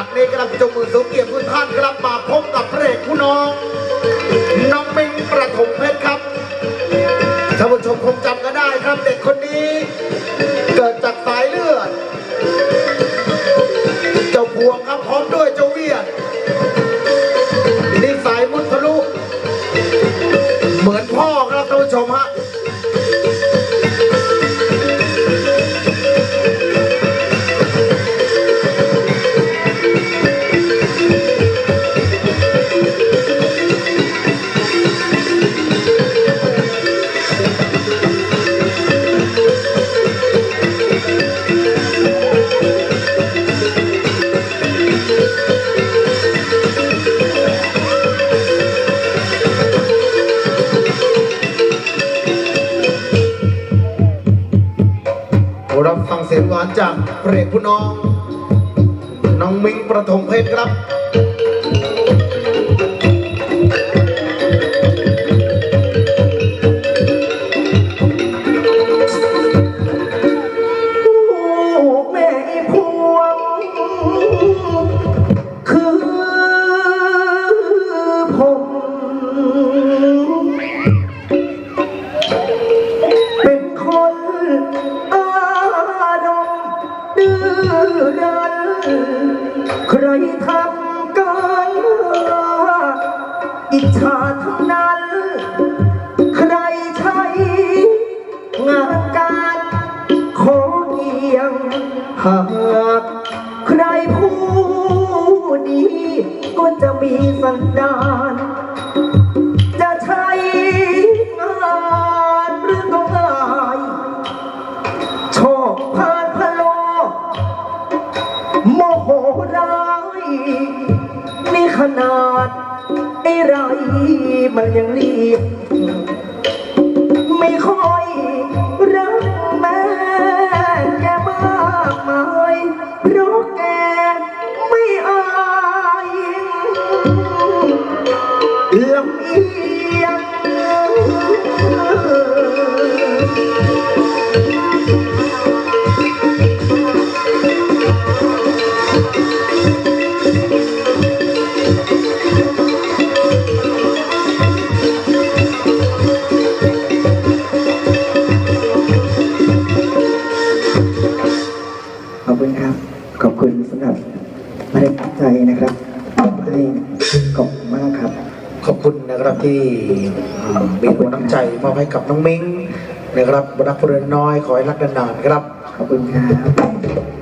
จากนี้กำลังจงมือสูงเกียรติทุกท่านกลับมาพบกับพระเอกผู้น้อง น้องมิงประถมเพชรครับท่านผู้ชมคงจำกันได้ครับเด็กคนนี้ เกิดจาก รับฟังเสียงหวานจากเพลงผู้น้อง น้องมิงประถมเพชรครับ รั้น ใครทำกันอิจฉาทั้งนั้น ใครใช้งานการขอเกียง หากใครผู้ดี ก็จะมีสันดาน นาด ไอ้ไรมันยังรีบ ไม่ค่อยรักแม่แกมากมายเพราะแกไม่อายลำเอี อบคุณครับ ขอบคุณสำหรับแรงใจนะครับให้ขอบคุณมากครับ ขอบคุณนะครับที่มีหัวน้ำใจมอบให้กับน้องมิงนะครับบรรดาพลเรือนน้อยขอให้รักนานๆครับ ขอบคุณครับ